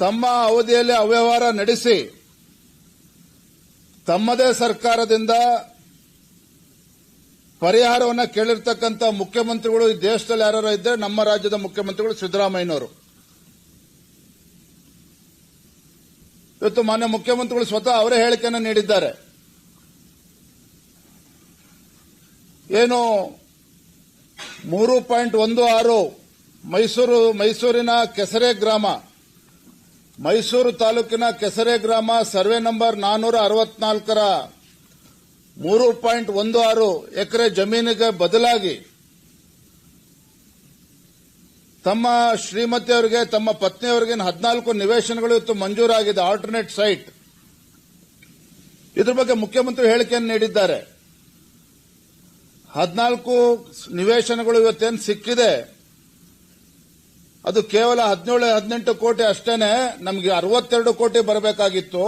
ತಮ್ಮ ಅವಧಿಯಲ್ಲಿ ಅವ್ಯವಹಾರ ನಡೆಸಿ, ತಮ್ಮದೇ ಸರ್ಕಾರದಿಂದ ಪರಿಹಾರವನ್ನು ಕೇಳಿರ್ತಕ್ಕಂಥ ಮುಖ್ಯಮಂತ್ರಿಗಳು ಈ ದೇಶದಲ್ಲಿ ಯಾರು ಇದ್ದರೆ ನಮ್ಮ ರಾಜ್ಯದ ಮುಖ್ಯಮಂತ್ರಿಗಳು ಸಿದ್ದರಾಮಯ್ಯನವರು. ಇವತ್ತು ಮಾನ್ಯ ಮುಖ್ಯಮಂತ್ರಿಗಳು ಸ್ವತಃ ಅವರೇ ಹೇಳಿಕೆಯನ್ನು ನೀಡಿದ್ದಾರೆ. ಏನು ಮೂರು ಪಾಯಿಂಟ್ ಒಂದು ಆರು ಮೈಸೂರು ಮೈಸೂರಿನ ಕೆಸರೆ ಗ್ರಾಮ ಮೈಸೂರು ತಾಲೂಕಿನ ಕೆಸರೆ ಗ್ರಾಮ ಸರ್ವೆ ನಂಬರ್ ನಾನ್ನೂರ ಅರವತ್ನಾಲ್ಕರ ಮೂರು ಪಾಯಿಂಟ್ ಒಂದು ಆರು ಎಕರೆ ಜಮೀನಿಗೆ ಬದಲಾಗಿ ತಮ್ಮ ಶ್ರೀಮತಿಯವರಿಗೆ ತಮ್ಮ ಪತ್ನಿಯವರಿಗೆ ಹದಿನಾಲ್ಕು ನಿವೇಶನಗಳು ಇವತ್ತು ಮಂಜೂರಾಗಿದೆ. ಆಲ್ಟರ್ನೇಟ್ ಸೈಟ್ ಇದರ ಬಗ್ಗೆ ಮುಖ್ಯಮಂತ್ರಿ ಹೇಳಿಕೆಯನ್ನು ನೀಡಿದ್ದಾರೆ. ಹದಿನಾಲ್ಕು ನಿವೇಶನಗಳು ಇವತ್ತೇನು ಸಿಕ್ಕಿದೆ? ಅದು ಕೇವಲ ಹದಿನೇಳು, ಹದಿನೆಂಟು ಕೋಟಿ ಅಷ್ಟೇನೆ, ನಮಗೆ ಅರವತ್ತೆರಡು ಕೋಟಿ ಬರಬೇಕಾಗಿತ್ತು.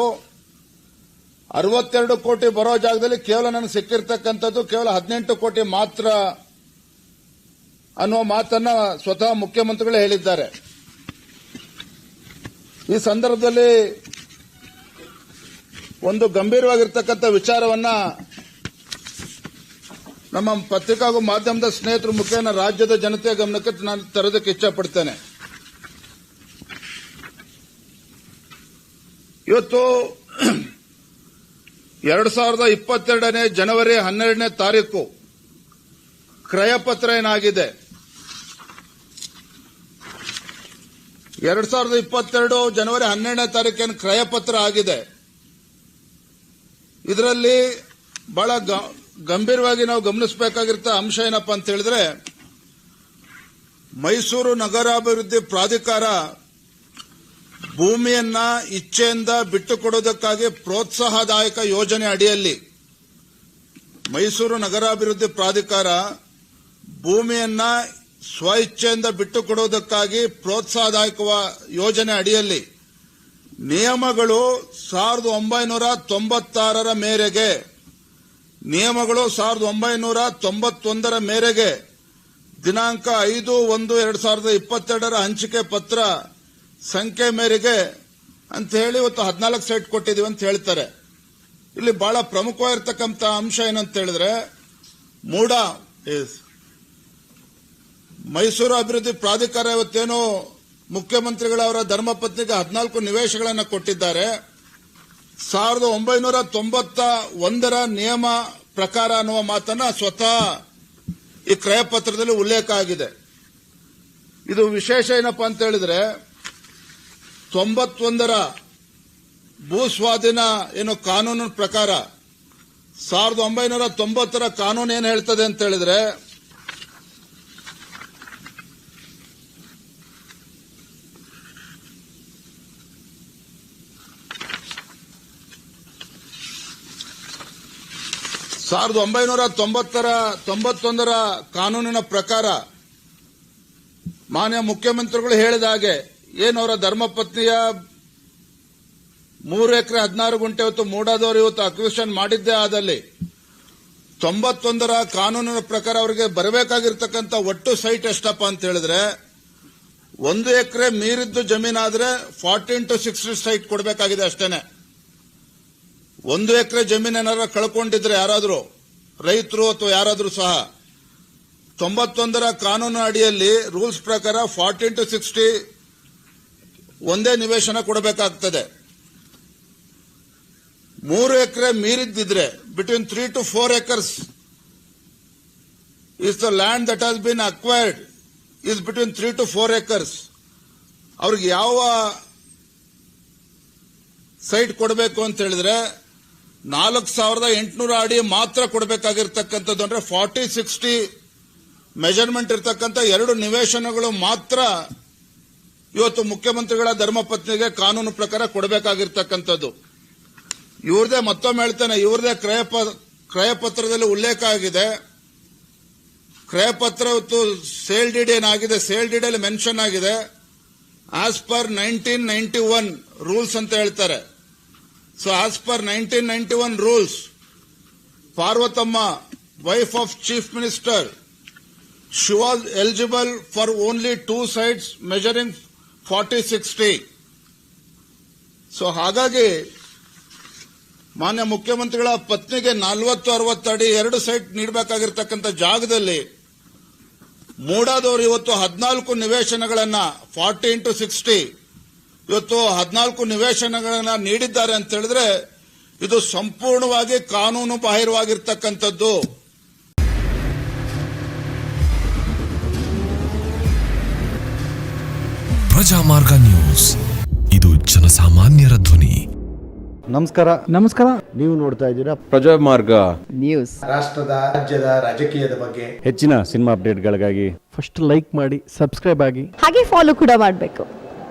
ಅರವತ್ತೆರಡು ಕೋಟಿ ಬರೋ ಜಾಗದಲ್ಲಿ ಕೇವಲ ನನಗೆ ಸಿಕ್ಕಿರ್ತಕ್ಕಂಥದ್ದು ಕೇವಲ ಹದಿನೆಂಟು ಕೋಟಿ ಮಾತ್ರ ಅನ್ನುವ ಮಾತನ್ನ ಸ್ವತಃ ಮುಖ್ಯಮಂತ್ರಿಗಳು ಹೇಳಿದ್ದಾರೆ. ಈ ಸಂದರ್ಭದಲ್ಲಿ ಒಂದು ಗಂಭೀರವಾಗಿರ್ತಕ್ಕಂಥ ವಿಚಾರವನ್ನ ನಮ್ಮ ಪತ್ರಿಕಾ ಹಾಗೂ ಮಾಧ್ಯಮದ ಸ್ನೇಹಿತರ ಮುಖೇನ ರಾಜ್ಯದ ಜನತೆಯ ಗಮನಕ್ಕೆ ನಾನು ತರೋದಕ್ಕೆ ಇಚ್ಛಪಡ್ತೇನೆ. ಇವತ್ತು ಎರಡು ಸಾವಿರದ ಇಪ್ಪತ್ತೆರಡನೇ ಜನವರಿ ಹನ್ನೆರಡನೇ ತಾರೀಕು ಕ್ರಯಪತ್ರ ಏನಾಗಿದೆ? ಎರಡ್ ಸಾವಿರದ ಇಪ್ಪತ್ತೆರಡು ಜನವರಿ ಹನ್ನೆರಡನೇ ತಾರೀಕೇನು ಕ್ರಯಪತ್ರ ಆಗಿದೆ. ಇದರಲ್ಲಿ ಬಹಳ ಗಂಭೀರವಾಗಿ ನಾವು ಗಮನಿಸಬೇಕಾಗಿರ್ತ ಅಂಶ ಏನಪ್ಪ ಅಂತ ಹೇಳಿದ್ರೆ, ಮೈಸೂರು ನಗರಾಭಿವೃದ್ಧಿ ಪ್ರಾಧಿಕಾರ ಭೂಮಿಯನ್ನ ಇಚ್ಛೆಯಿಂದ ಬಿಟ್ಟುಕೊಡುವುದಕ್ಕಾಗಿ ಪ್ರೋತ್ಸಾಹದಾಯಕ ಯೋಜನೆ ಅಡಿಯಲ್ಲಿ ಮೈಸೂರು ನಗರಾಭಿವೃದ್ಧಿ ಪ್ರಾಧಿಕಾರ ಭೂಮಿಯನ್ನ ಸ್ವ ಇಚ್ಛೆಯಿಂದ ಬಿಟ್ಟುಕೊಡುವುದಕ್ಕಾಗಿ ಪ್ರೋತ್ಸಾಹದಾಯಕ ಯೋಜನೆ ಅಡಿಯಲ್ಲಿ ನಿಯಮಗಳು ಸಾವಿರದ ಒಂಬೈನೂರ ತೊಂಬತ್ತಾರರ ಮೇರೆಗೆ ನಿಯಮಗಳು ಸಾವಿರದ ಒಂಬೈನೂರ ತೊಂಬತ್ತೊಂದರ ಮೇರೆಗೆ. ದಿನಾಂಕ ಐದು ಒಂದು ಎರಡು ಸಾವಿರದ ಇಪ್ಪತ್ತೆರಡರ ಹಂಚಿಕೆ ಪತ್ರ ಸಂಖ್ಯೆ ಮೇರೆಗೆ ಅಂತ ಹೇಳಿ ಇವತ್ತು ಹದಿನಾಲ್ಕು ಸೈಟ್ ಕೊಟ್ಟಿದ್ದೀವಿ ಅಂತ ಹೇಳ್ತಾರೆ. ಇಲ್ಲಿ ಬಹಳ ಪ್ರಮುಖವಾಗಿರ್ತಕ್ಕಂಥ ಅಂಶ ಏನಂತ ಹೇಳಿದ್ರೆ ಮೂಡ ಮೈಸೂರು ಅಭಿವೃದ್ಧಿ ಪ್ರಾಧಿಕಾರ ಇವತ್ತೇನು ಮುಖ್ಯಮಂತ್ರಿಗಳವರ ಧರ್ಮಪತ್ನಿಗೆ ಹದಿನಾಲ್ಕು ನಿವೇಶಗಳನ್ನು ಕೊಟ್ಟಿದ್ದಾರೆ. ಸಾವಿರದ ಒಂಬೈನೂರ ತೊಂಬತ್ತ ಒಂದರ ನಿಯಮ ಪ್ರಕಾರ ಅನ್ನುವ ಮಾತನ್ನ ಸ್ವತಃ ಈ ಕ್ರಯಪತ್ರದಲ್ಲಿ ಉಲ್ಲೇಖ ಆಗಿದೆ. ಇದು ವಿಶೇಷ ಏನಪ್ಪಾ ಅಂತ ಹೇಳಿದ್ರೆ, ತೊಂಬತ್ತೊಂದರ ಭೂ ಸ್ವಾಧೀನ ಏನು ಕಾನೂನಿನ ಪ್ರಕಾರ ಸಾವಿರದ ಒಂಬೈನೂರ ತೊಂಬತ್ತರ ಕಾನೂನು ಏನು ಹೇಳ್ತದೆ ಅಂತ ಹೇಳಿದ್ರೆ ಸಾವಿರದ ಒಂಬೈನೂರ ತೊಂಬತ್ತರ, ತೊಂಬತ್ತೊಂದರ ಕಾನೂನಿನ ಪ್ರಕಾರ ಮಾನ್ಯ ಮುಖ್ಯಮಂತ್ರಿಗಳು ಹೇಳಿದ ಹಾಗೆ, ಏನು ಅವರ ಧರ್ಮಪತ್ನಿಯ ಮೂರು ಎಕರೆ ಹದಿನಾರು ಗುಂಟೆ ಇವತ್ತು ಮೂಡಾದವರು ಇವತ್ತು ಅಕ್ವಿಷನ್ ಮಾಡಿದ್ದೇ ಆದಲ್ಲಿ ತೊಂಬತ್ತೊಂದರ ಕಾನೂನಿನ ಪ್ರಕಾರ ಅವರಿಗೆ ಬರಬೇಕಾಗಿರ್ತಕ್ಕಂಥ ಒಟ್ಟು ಸೈಟ್ ಎಷ್ಟಪ್ಪ ಅಂತ ಹೇಳಿದ್ರೆ, ಒಂದು ಎಕರೆ ಮೀರಿದ್ದು ಜಮೀನಾದ್ರೆ ಫಾರ್ಟೀನ್ ಟು ಸಿಕ್ಸ್ಟಿ ಸೈಟ್ ಕೊಡಬೇಕಾಗಿದೆ ಅಷ್ಟೇನೆ. ಒಂದು ಎಕರೆ ಜಮೀನು ಏನಾರ ಕಳ್ಕೊಂಡಿದ್ರೆ ಯಾರಾದರೂ ರೈತರು ಅಥವಾ ಯಾರಾದರೂ ಸಹ, ತೊಂಬತ್ತೊಂದರ ಕಾನೂನು ಅಡಿಯಲ್ಲಿ ರೂಲ್ಸ್ ಪ್ರಕಾರ ಫಾರ್ಟೀನ್ ಟು ಸಿಕ್ಸ್ಟಿ ಒಂದೇ ನಿವೇಶನ ಕೊಡಬೇಕಾಗ್ತದೆ. ಮೂರು ಎಕರೆ ಮೀರಿದ್ದಿದ್ರೆ between three to four acres is the land that has been acquired is between three to four acres ಅವ್ರಿಗೆ ಯಾವ ಸೈಟ್ ಕೊಡಬೇಕು ಅಂತ ಹೇಳಿದ್ರೆ ನಾಲ್ಕು ಸಾವಿರದ ಎಂಟುನೂರ ಅಡಿ ಮಾತ್ರ ಕೊಡಬೇಕಾಗಿರ್ತಕ್ಕಂಥದ್ದು ಅಂದ್ರೆ ಫಾರ್ಟಿ, ಸಿಕ್ಸ್ಟಿ ಮೆಜರ್ಮೆಂಟ್ ಇರತಕ್ಕಂಥ ಎರಡು ನಿವೇಶನಗಳು ಮಾತ್ರ ಇವತ್ತು ಮುಖ್ಯಮಂತ್ರಿಗಳ ಧರ್ಮಪತ್ನಿಗೆ ಕಾನೂನು ಪ್ರಕಾರ ಕೊಡಬೇಕಾಗಿರ್ತಕ್ಕಂಥದ್ದು. ಇವ್ರದೇ ಮತ್ತೊಮ್ಮೆ ಹೇಳ್ತೇನೆ, ಇವ್ರದೇ ಕ್ರಯ ಕ್ರಯಪತ್ರದಲ್ಲಿ ಉಲ್ಲೇಖ ಆಗಿದೆ. ಕ್ರಯಪತ್ರ ಇವತ್ತು ಸೇಲ್ ಡಿಡ್ ಏನಾಗಿದೆ? ಸೇಲ್ ಡಿಡ್ ಅಲ್ಲಿ ಮೆನ್ಷನ್ ಆಗಿದೆ. As per nineteen ninety one rules ಅಂತ ಹೇಳ್ತಾರೆ. So as per nineteen ninety one rules Parvathamma wife of chief minister she was eligible for only two sites measuring 40 60 so ಹಾಗಾಗಿ ಮಾನ್ಯ ಮುಖ್ಯಮಂತ್ರಿಗಳ ಪತ್ನಿಗೆ ನಲವತ್ತು, ಅರವತ್ತು ಅಡಿ ಎರಡು ಸೈಟ್ ನೀಡಬೇಕಾಗಿರ್ತಕ್ಕಂಥ ಜಾಗದಲ್ಲಿ ಮೂಡಾದವರು ಇವತ್ತು ಹದಿನಾಲ್ಕು ನಿವೇಶನಗಳನ್ನು ಫಾರ್ಟಿ ಇಂಟು ಸಿಕ್ಸ್ಟಿ ಇವತ್ತು ಹದಿನಾಲ್ಕು ನಿವೇಶನಗಳನ್ನ ನೀಡಿದ್ದಾರೆ ಅಂತ ಹೇಳಿದ್ರೆ ಇದು ಸಂಪೂರ್ಣವಾಗಿ ಕಾನೂನು ಬಾಹಿರವಾಗಿರ್ತಕ್ಕಂಥದ್ದು. ಪ್ರಜಾಮಾರ್ಗ ನ್ಯೂಸ್. ಇದು ಜನಸಾಮಾನ್ಯರ ಧ್ವನಿ. ನಮಸ್ಕಾರ. ನಮಸ್ಕಾರ. ನೀವು ನೋಡ್ತಾ ಇದ್ದೀರಾ ಪ್ರಜಾಮಾರ್ಗ ನ್ಯೂಸ್. ರಾಷ್ಟ್ರದ ರಾಜ್ಯದ ರಾಜಕೀಯದ ಬಗ್ಗೆ ಹೆಚ್ಚಿನ ಸಿನಿಮಾ ಅಪ್ಡೇಟ್ಗಳಿಗಾಗಿ ಫಸ್ಟ್ ಲೈಕ್ ಮಾಡಿ ಸಬ್ಸ್ಕ್ರೈಬ್ ಆಗಿ. ಹಾಗೆ ಫಾಲೋ ಕೂಡ ಮಾಡಬೇಕು.